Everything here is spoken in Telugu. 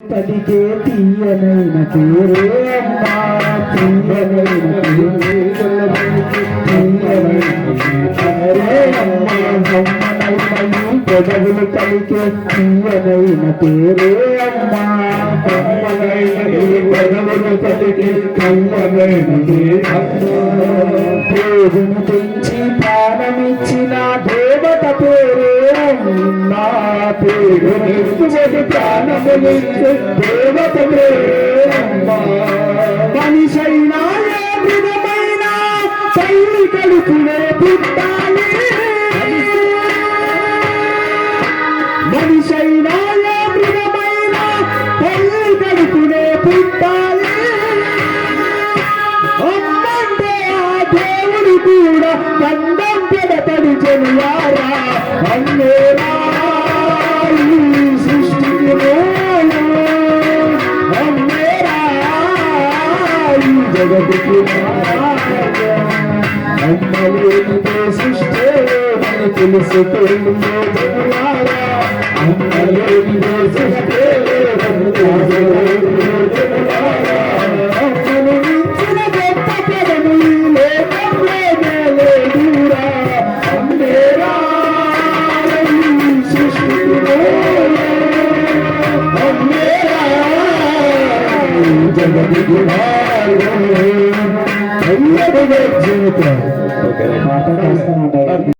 పదికే తీయనైన పేరే అమ్మా తీయనైన పెదవులు పలికే తీయనైన పేరే అమ్మా పెదవులు పలికే తీయనైన పేరును పెంచి ప్రాణమిచ్చిన దేవత పేరు పేరు నెత్తువది ప్రాణములిచ్చే దేవత మనిషైనా ఏ మృగమైనా తల్లి కడుపునే పుట్టాలి మనిషైనా ఏ తల్లి కడుపునే పుట్టాలి జగతికి నాయకుడు. సృష్టి లేదని తెలుసుకోండి జనులారా.